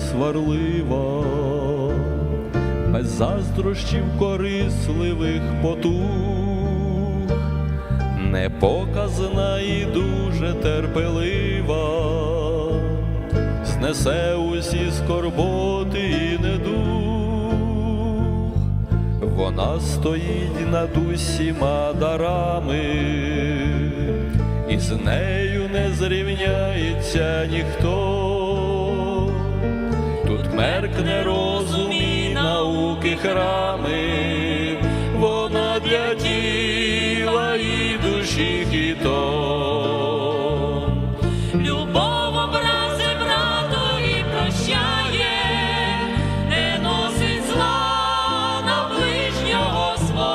сварлива, без заздрощів корисливих потуг, непоказна і дуже терпелива, знесе усі скорботи і недуг, вона стоїть над усіма дарами, і з нею не зрівняється ніхто. Тут меркне розум і науки храми, вона для тіла і душі хітом. Любов образи братові прощає, не носить зла на ближнього свого,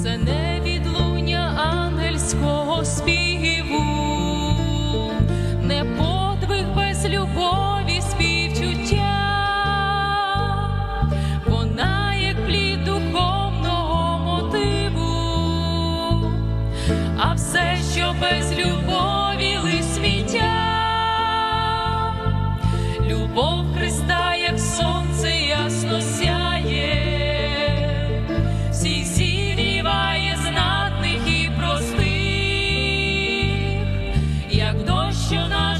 Це не відлуння ангельського співу, не подвиг без співчуття, вона як плід духовного мотиву, а все, що без сміття. Любов Христа, як сонце як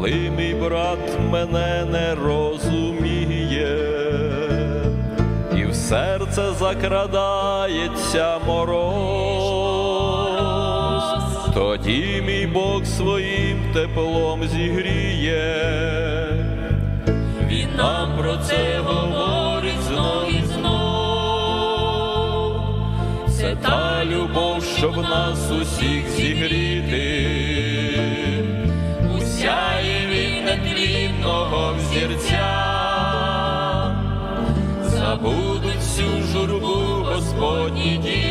Коли мій брат мене не розуміє, і в серце закрадається мороз, тоді мій Бог своїм теплом зігріє. Він нам про це говорить знов і знов. Це та любов, щоб нас усіх зігріти, нетлінного взірця, забудуть всю журбу Господні діти.